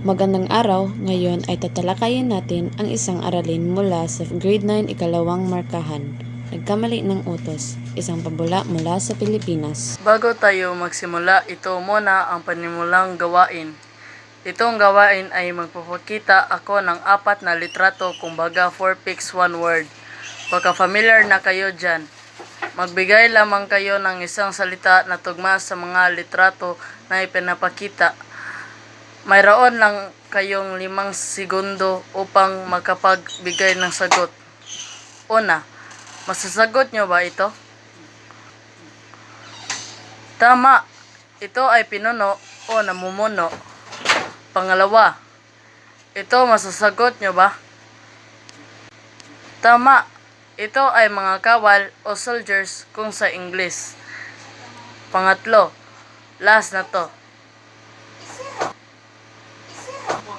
Magandang araw, ngayon ay tatalakayin natin ang isang aralin mula sa grade 9 ikalawang markahan. Nagkamali ng utos, isang pabula mula sa Pilipinas. Bago tayo magsimula, ito muna ang panimulang gawain. Itong gawain ay magpapakita ako ng apat na litrato kumbaga 4 pics 1 word. Baka familiar na kayo dyan. Magbigay lamang kayo ng isang salita na tugma sa mga litrato na ipinapakita. Mayroon lang kayong limang segundo upang makapagbigay ng sagot. Una, masasagot nyo ba ito? Tama. Ito ay pinuno o namumuno. Pangalawa, ito masasagot nyo ba? Tama. Ito ay mga kawal o soldiers kung sa English. Pangatlo, last na to.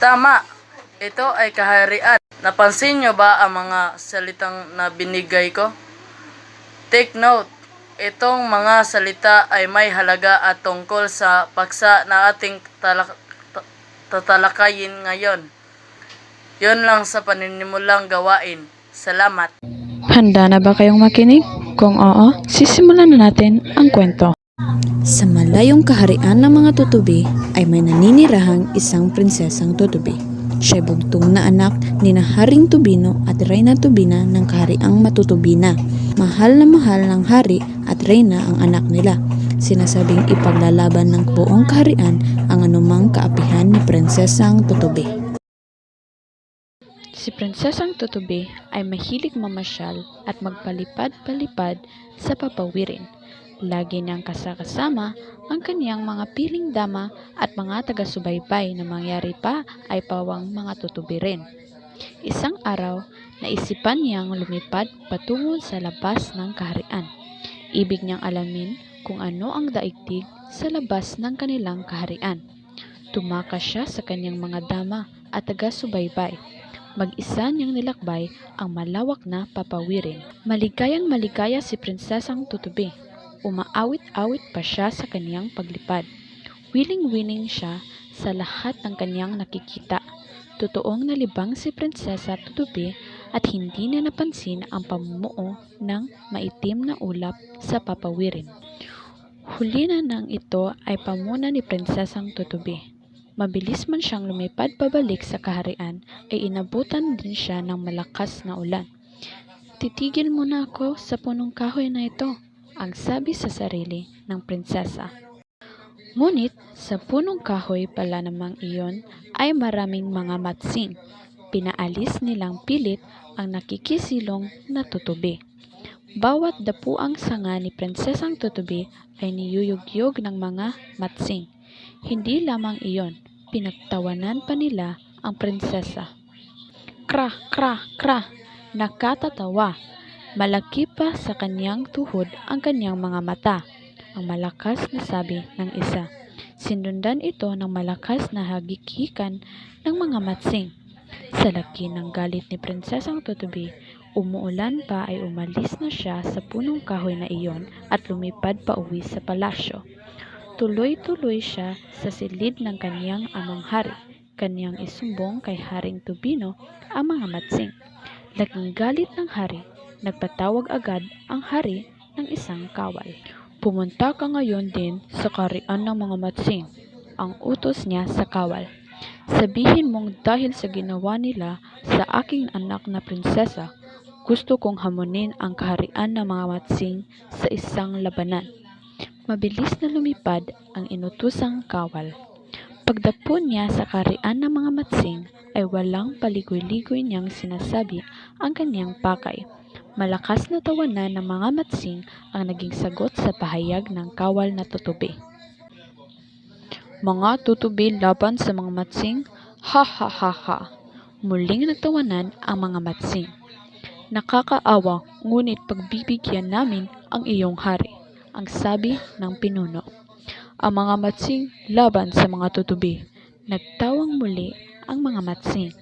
Tama. Ito ay kaharian. Napansin nyo ba ang mga salitang na binigay ko? Take note, itong mga salita ay may halaga at tungkol sa paksa na ating talak- ta- tatalakayin ngayon. Yun lang sa paninimulang gawain. Salamat. Handa na ba kayong makinig? Kung oo, sisimulan na natin ang kwento. Sa malayong kaharian ng mga tutubi ay may naninirahang isang prinsesang tutubi. Siya bugtong na anak ni na Haring Tubino at Reyna Tubina ng kahariang matutubina. Mahal na mahal ng hari at reyna ang anak nila. Sinasabing ipaglalaban ng buong kaharian ang anumang kaapihan ni prinsesang tutubi. Si Prinsesang Tutubi ay mahilig mamasyal at magpalipad-palipad sa papawirin. Lagi niyang kasakasama ang kaniyang mga piling dama at mga taga-subaybay na mangyari pa ay pawang mga tutubi rin. Isang araw, naisipan niyang lumipad patungo sa labas ng kaharian. Ibig niyang alamin kung ano ang daigdig sa labas ng kanilang kaharian. Tumakas siya sa kanyang mga dama at taga-subaybay. Mag-isa niyang nilakbay ang malawak na papawirin. Maligayang maligaya si Prinsesang Tutubi. Umaawit-awit pa siya sa kaniyang paglipad. Willing-willing siya sa lahat ng kaniyang nakikita. Totoong nalibang si Prinsesa Tutubi at hindi na napansin ang pamumuo ng maitim na ulap sa papawirin. Huli na nang ito ay pamuna ni Prinsesang Tutubi. Mabilis man siyang lumipad pabalik sa kaharian ay inabutan din siya ng malakas na ulan. Titigil muna ako sa punong kahoy na ito, ang sabi sa sarili ng prinsesa. Ngunit sa punong kahoy pala namang iyon ay maraming mga matsing. Pinaalis nilang pilit ang nakikisilong na tutubi. Bawat dapuang sanga ni Prinsesang Tutubi ay niyuyugyog ng mga matsing. Hindi lamang iyon, pinagtawanan pa nila ang prinsesa. Kra, kra, kra, nakatatawa. Malaki pa sa kanyang tuhod ang kanyang mga mata. Ang malakas na sabi ng isa. Sinundan ito ng malakas na hagikikan ng mga matsing. Sa laki ng galit ni Prinsesang Tutubi, umuulan pa ay umalis na siya sa punong kahoy na iyon at lumipad pa uwi sa palasyo. Tuloy-tuloy siya sa silid ng kaniyang amang hari. Kaniyang isumbong kay Haring Tubino ang mga matsing. Laking galit ng hari, nagpatawag agad ang hari ng isang kawal. Pumunta ka ngayon din sa karian ng mga matsing, ang utos niya sa kawal. Sabihin mong dahil sa ginawa nila sa aking anak na prinsesa, gusto kong hamunin ang kaharian ng mga matsing sa isang labanan. Mabilis na lumipad ang inutusang kawal. Pagdapo niya sa karian ng mga matsing ay walang paligoy-ligoy niyang sinasabi ang kanyang pakay. Malakas na tawanan ng mga matsing ang naging sagot sa pahayag ng kawal na tutubi. Mga tutubi laban sa mga matsing, ha ha ha ha. Muling nagtawanan ang mga matsing. Nakakaawa, ngunit pagbibigyan namin ang iyong hari, ang sabi ng pinuno. Ang mga matsing laban sa mga tutubi. Nagtawang muli ang mga matsing.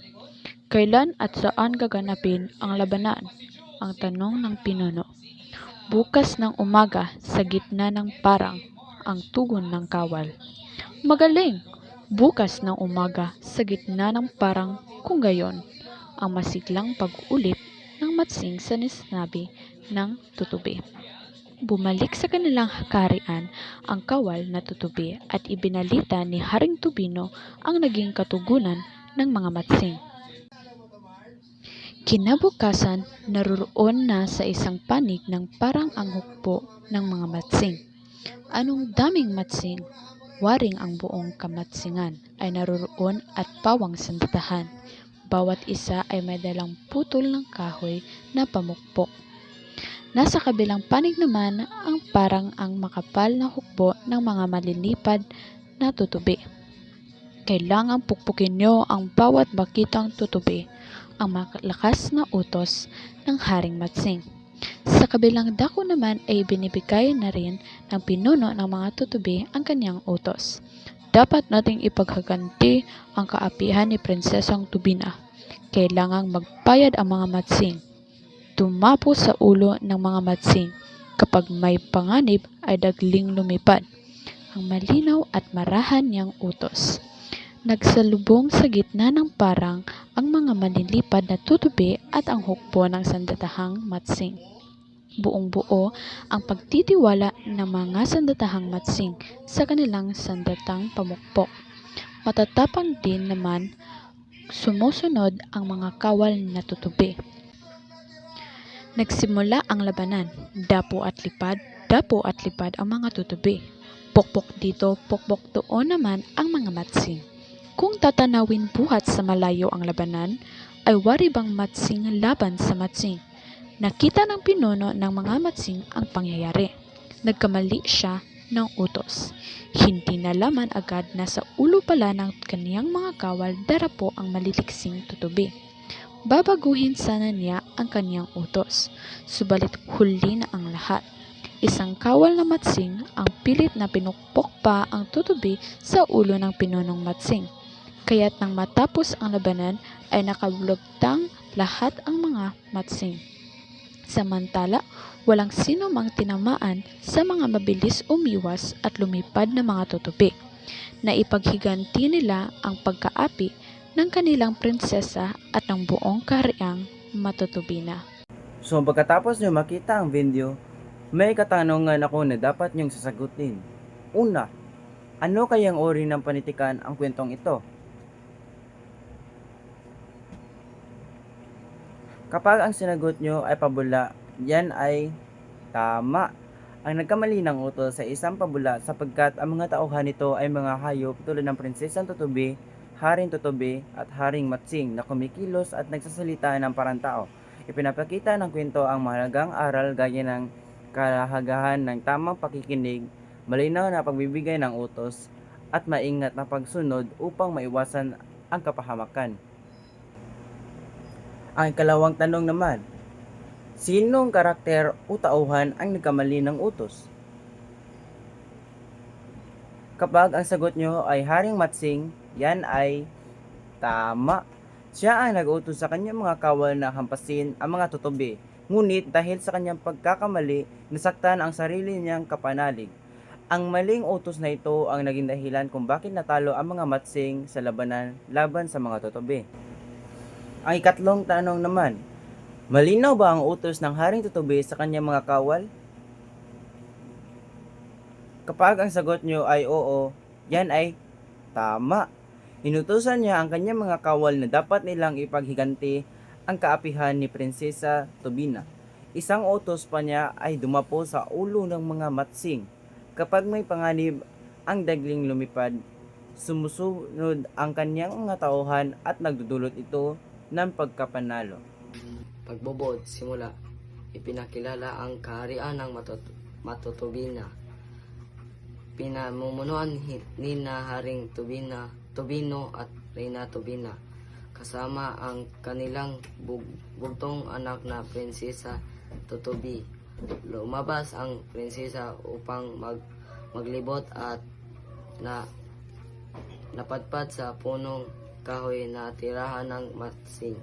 Kailan at saan gaganapin ang labanan? Ang tanong ng pinuno. Bukas ng umaga sa gitna ng parang ang tugon ng kawal. Magaling! Bukas ng umaga sa gitna ng parang kung gayon, ang masiglang pag-ulit ng matsing sa nisnabi ng tutubi. Bumalik sa kanilang kaharian ang kawal na tutubi at ibinalita ni Haring Tubino ang naging katugunan ng mga matsing. Kinabukasan, naroon na sa isang panig ng parang ang hukbo ng mga matsing. Anong daming matsing, waring ang buong kamatsingan ay naroon at pawang sandatahan. Bawat isa ay may dalang putol ng kahoy na pamukpok. Nasa kabilang panig naman ang parang ang makapal na hukbo ng mga malilipad na tutubi. Kailangang pukpukin nyo ang bawat bakitang tutubi, ang malakas na utos ng Haring Matsing. Sa kabilang dako naman ay binibigay na rin ng pinuno ng mga tutubi ang kanyang utos. Dapat nating ipaghaganti ang kaapihan ni Prinsesang Tubina. Kailangang magbayad ang mga matsing. Tumapo sa ulo ng mga matsing. Kapag may panganib ay dagling lumipad. Ang malinaw at marahan niyang utos. Nagsalubong sa gitna ng parang ang mga manlilipad na tutubi at ang hukbo ng sandatahang matsing. Buong buo ang pagtitiwala ng mga sandatahang matsing sa kanilang sandatang pamukpok. Matatapang din naman sumusunod ang mga kawal na tutubi. Nagsimula ang labanan, dapo at lipad, dapo at lipad ang mga tutubi. Pokpok dito, pokpok doon naman ang mga matsing. Kung tatanawin buhat sa malayo ang labanan, ay wari bang matsing laban sa matsing. Nakita ng pinuno ng mga matsing ang pangyayari. Nagkamali siya ng utos. Hindi nalaman agad na sa ulo pala ng kaniyang mga kawal darapo ang maliliksing tutubi. Babaguhin sana niya ang kaniyang utos, subalit huli na ang lahat. Isang kawal na matsing ang pilit na pinukpok pa ang tutubi sa ulo ng pinunong matsing. Kaya't nang matapos ang labanan ay nakabulagtang lahat ang mga matsing. Samantala, walang sino mang tinamaan sa mga mabilis umiwas at lumipad na mga tutubi. Naipaghiganti nila ang pagkaapi ng kanilang prinsesa at ng buong kahariang matutubi na. So pagkatapos nyo makita ang video, may katanungan ako na dapat nyong sasagutin. Una, ano kayang uri ng panitikan ang kwentong ito? Kapag ang sinagot nyo ay pabula, yan ay tama. Ang nagkamali ng utos sa isang pabula sapagkat ang mga tauhan nito ay mga hayop tulad ng prinsesang tutubi, haring tutubi at haring matsing na kumikilos at nagsasalita ng parang tao. Ipinapakita ng kwento ang mahalagang aral gaya ng kalahagahan ng tamang pakikinig, malinaw na pagbibigay ng utos, at maingat na pagsunod upang maiwasan ang kapahamakan. Ang ikalawang tanong naman, sinong karakter o tauhan ang nagkamali ng utos? Kapag ang sagot nyo ay Haring Matsing, yan ay tama. Siya ang nag-utos sa kanyang mga kawal na hampasin ang mga tutubi. Ngunit dahil sa kanyang pagkakamali, nasaktan ang sarili niyang kapanalig. Ang maling utos na ito ang naging dahilan kung bakit natalo ang mga matsing sa labanan laban sa mga tutubi. Ang ikatlong tanong naman, malinaw ba ang utos ng Haring Tutubi sa kanyang mga kawal? Kapag ang sagot nyo ay oo, yan ay tama. Inutusan niya ang kanyang mga kawal na dapat nilang ipaghiganti ang kaapihan ni Prinsesa Tubina. Isang utos pa niya ay dumapo sa ulo ng mga matsing. Kapag may panganib ang dagling lumipad, sumusunod ang kanyang mga tauhan at nagdudulot ito ng pagkapanalo. Pagbubod, simula, ipinakilala ang kaharian ng matut- matutubina. Pinamumunuan ni Haring Tubina, Tubino at Reyna Tubina kasama ang kanilang bug- bugtong anak na prinsesa Tutubi. Lumabas ang prinsesa upang mag maglibot at na napadpad sa punong kahoy na tirahan ng matsing.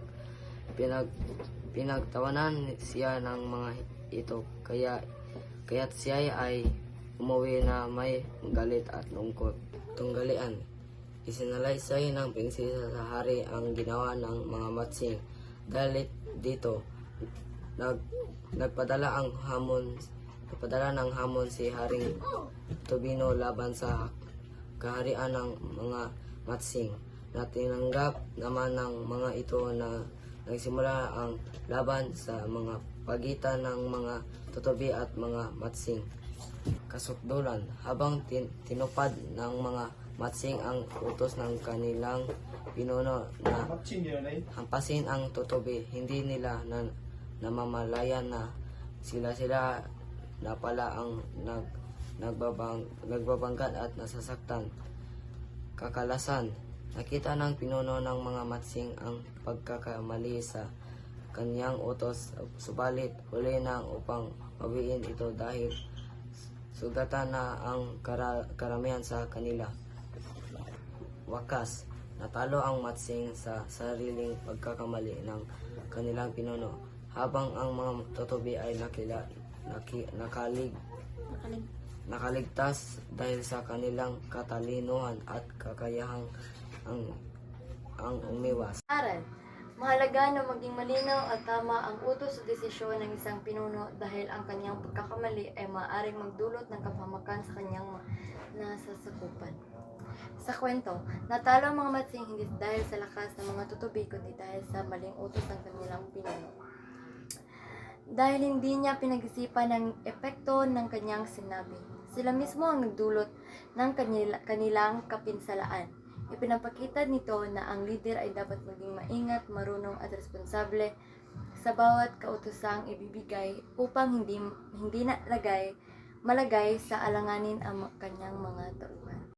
Pinag pinagtawanan siya ng mga ito kaya kaya't siya ay umuwi na may galit at lungkot. Tunggalian. Isinalaysay ng prinsesa sa hari ang ginawa ng mga matsing. Dahil dito, nag, nagpadala ang hamon nagpadala ng hamon si Haring Tubino laban sa kaharian ng mga matsing na tinanggap naman ng mga ito na nagsimula ang laban sa mga pagitan ng mga tutubi at mga matsing kasukdulan. Habang tin- tinupad ng mga matsing ang utos ng kanilang pinuno na hampasin ang tutubi hindi nila na namamalayan na sila sila na pala ang nag nagbabang nagbabanggat at nasasaktan. Kakalasan nakita ng pinuno ng mga matsing ang pagkakamali sa kanyang utos. Subalit huli na upang mawiin ito dahil sugatan na ang kara- karamihan sa kanila. Wakas natalo ang matsing sa sariling pagkakamali ng kanilang pinuno. Habang ang mga tutubi ay nakila, naki, nakalig, nakaligtas dahil sa kanilang katalinuhan at kakayahang ang, ang umiwas. Aral. Mahalaga na maging malinaw at tama ang utos o desisyon ng isang pinuno dahil ang kanyang pagkakamali ay maaaring magdulot ng kapamakan sa kanyang nasasakupan. Sa kwento, natalo ang mga matsing hindi dahil sa lakas ng mga tutubi kundi dahil sa maling utos ng kanilang pinuno. Dahil hindi niya pinag-isipan ang epekto ng kanyang sinabi. Sila mismo ang nagdulot ng kanila, kanilang kapinsalaan. Ipinapakita nito na ang leader ay dapat maging maingat, marunong at responsable sa bawat kautusang ibibigay upang hindi hindi na lagay malagay sa alanganin ang kanyang mga tauhan.